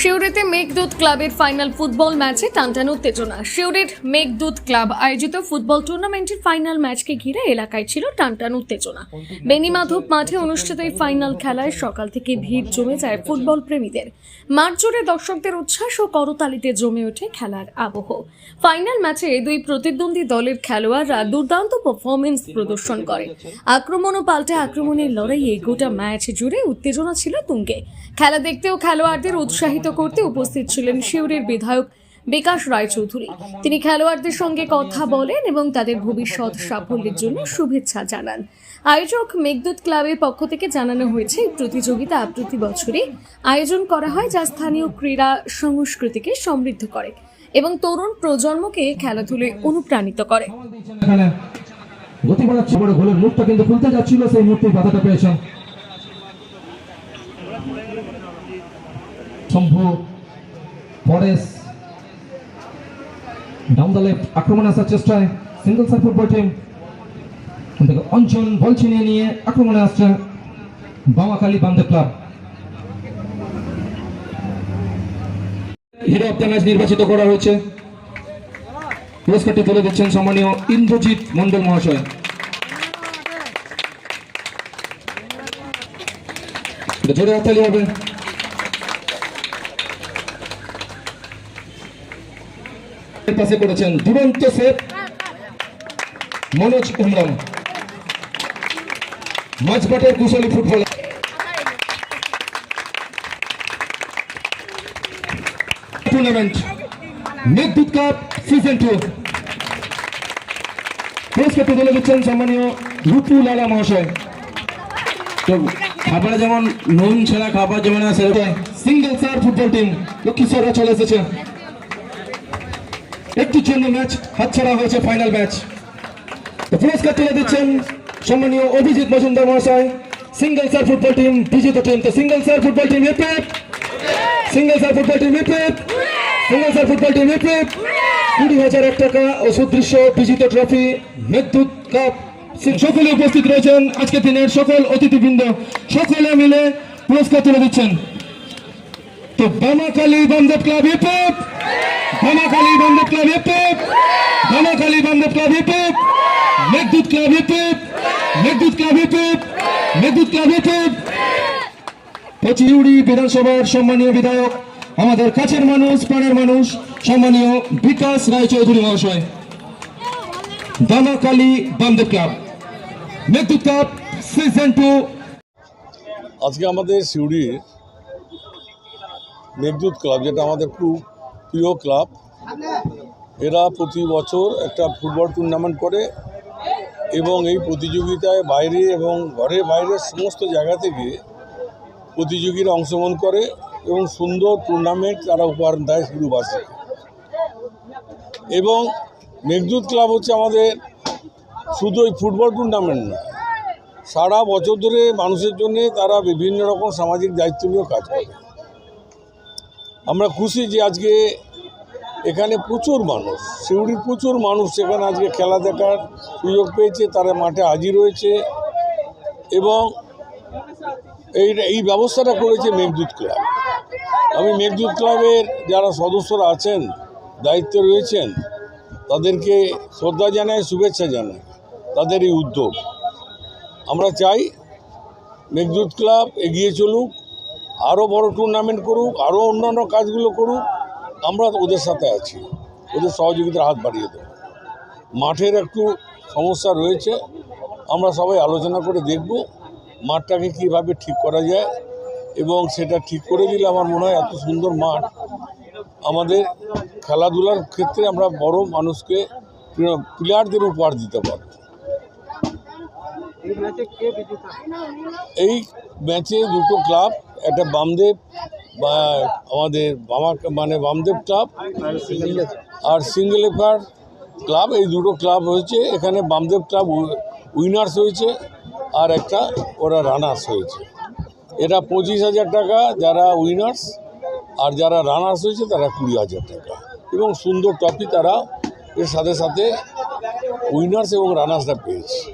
শিউরিতে মেঘদূত ক্লাবের final football ম্যাচে টানটান উত্তেজনা। শিউরির মেঘদূত ক্লাব আয়োজিত ফুটবল টুর্নামেন্টের ফাইনাল ম্যাচকে ঘিরে এলাকায় ছিল টানটান উত্তেজনা। বেনিমাধব মাঠে অনুষ্ঠিত এই ফাইনাল খেলায় সকাল থেকে ভিড় জমে যায় ফুটবল প্রেমীদের। মাঠ জুড়ে দর্শকদের উচ্ছ্বাস ও করতালিতে জমে ওঠে খেলার আবহ। ফাইনাল ম্যাচে দুই প্রতিদ্বন্দ্বী দলের খেলোয়াড়রা দুর্দান্ত পারফরমেন্স প্রদর্শন করে। আক্রমণ ও পাল্টে আক্রমণের লড়াইয়ে গোটা ম্যাচ জুড়ে উত্তেজনা ছিল তুঙ্গে। খেলা দেখতেও খেলোয়াড়দের উৎসাহিত করতে উপস্থিত ছিলেন শিউরের বিধায়ক বিকাশ রায়চৌধুরী। তিনি খেলোয়াড়দের সঙ্গে কথা বলেন এবং তাদের ভবিষ্যৎ সাফল্যের জন্য শুভেচ্ছা জানান। আয়োজক মেঘদূত ক্লাবের পক্ষ থেকে জানানো হয়েছে, প্রতিযোগিতা প্রতি বছরই আয়োজন করা হয় যা স্থানীয় ক্রীড়া সংস্কৃতিকে সমৃদ্ধ করে এবং তরুণ প্রজন্মকে খেলাধুলায় অনুপ্রাণিত করে। এখানে গতি বাড়াচ্ছে, বড় গোলের মুখটা কিন্তু খুলতে যাচ্ছিল সেই মুহূর্তে বাধাটা পেয়েছেন। Shambhu, Paresh down the left আক্রমণ আসার চেষ্টায় সিঙ্গল সার ফুটবল টিম থেকে অঞ্চল বল ছিনিয়ে নিয়ে আক্রমণে আসছে Bamakhali বান্দে club hero of the match নির্বাচিত করা হয়েছে। পুরস্কারটি তুলে দিচ্ছেন সম্মানীয় ইন্দ্রজিৎ মন্ডল মহাশয়। জোরে হাততালি হবে। পাশে করেছেন দুরন্ত সেফ মনোজ উমরাম মাঝবাটের কুশলী football tournament Meghdoot cup season two পুরস্কারটি তুলে দিচ্ছেন সম্মানীয় রূপু লালা মহাশয়। তো খাবারে যেমন নুন ছাড়া খাবার যেমন সিঙ্গেল সার ফুটবল টিম লক্ষ্মীশ্বররা চলে এসেছে। একটির জন্য ম্যাচ হাতছাড়া হয়েছে ফাইনাল ম্যাচ। পুরস্কার তুলে দিচ্ছেন সম্মানীয় অভিজিৎ মজুমদার মহাশয়, সিঙ্গেল সার ফুটবল টিম, বিজিত টিম তো সিঙ্গেল সার ফুটবল টিম এপিএফ সিঙ্গেল সার ফুটবল টিম এপিএফ সিঙ্গেল সার ফুটবল টিম এপিএফ কুড়ি হাজার এক টাকা ও সুদৃশ্য বিজিত ট্রফি, মেঘদূত কাপ। সকলে উপস্থিত রয়েছেন আজকের দিনের সকল অতিথিবৃন্দ। সকলে মিলে পুরস্কার তুলে দিচ্ছেন। তো বামাখালী বান্ধব ক্লাব এপিএফ বামাখালী বান্ধব club APF Bamakhali Bandhab club APF Meghdoot club APF Meghdoot club APF Meghdoot club APF পচিউড়ি বিধানসভার সম্মানীয় বিধায়ক, আমাদের কাছের মানুষ পাড়ার মানুষ, সম্মানীয় বিকাশ রায়চৌধুরী মহাশয়। Damakali Bandhab club. Meghdoot cup season two আজকে আমাদের সিউড়ির মেঘদূত ক্লাব, যেটা আমাদের খুব প্রিয় ক্লাব। এরা প্রতি বছর একটা ফুটবল টুর্নামেন্ট করে এবং এই প্রতিযোগিতায় বাইরে এবং ঘরের বাইরে সমস্ত জায়গা থেকে প্রতিযোগীরা অংশগ্রহণ করে এবং সুন্দর টুর্নামেন্ট তারা উপহার দেয় সিউড়িবাসী এবং মেঘদূত ক্লাব হচ্ছে আমাদের শুধু ওই ফুটবল টুর্নামেন্ট না সারা বছর ধরে মানুষের জন্য তারা বিভিন্ন রকম সামাজিক দায়িত্ব নিয়েও কাজ করে। আমরা খুশি যে আজকে এখানে প্রচুর মানুষ, সিউড়ির প্রচুর মানুষ সেখানে আজকে খেলা দেখার সুযোগ পেয়েছে, তারা মাঠে হাজির হয়েছে এবং এই এই ব্যবস্থাটা করেছে মেঘদূত ক্লাব। আমি মেঘদূত ক্লাবের যারা সদস্যরা আছেন, দায়িত্বে রয়েছেন, তাদেরকে শ্রদ্ধা জানাই, শুভেচ্ছা জানাই, তাদের এই উদ্যোগ। আমরা চাই মেঘদূত ক্লাব এগিয়ে চলুক আরও বড় টুর্নামেন্ট করুক আরও অন্যান্য কাজগুলো করুক, আমরা ওদের সাথে আছি। ওদের সহযোগিতার হাত বাড়িয়ে দেব। মাঠের একটু সমস্যা রয়েছে, আমরা সবাই আলোচনা করে দেখব মাঠটাকে কীভাবে ঠিক করা যায় এবং সেটা ঠিক করে দিলে আমার মনে হয় এত সুন্দর মাঠ আমাদের খেলাধুলার ক্ষেত্রে আমরা বড় মানুষকে, প্লেয়ারদের উপহার দিতে পারব। এই ম্যাচে দুটো ক্লাব একটা বামদেব বা আমাদের বামা মানে বামদেব ক্লাব আর সিঙ্গেল এফার ক্লাব, এই দুটো ক্লাব হয়েছে। এখানে বামদেব ক্লাব উইনার্স হয়েছে আর একটা ওরা রানার্স হয়েছে। এটা পঁচিশ হাজার টাকা যারা উইনার্স আর যারা রানার্স হয়েছে তারা কুড়ি হাজার টাকা। এবং সুন্দর ট্রফি তারা এর সাথে সাথে উইনার্স এবং রানার্সরা পেয়েছে।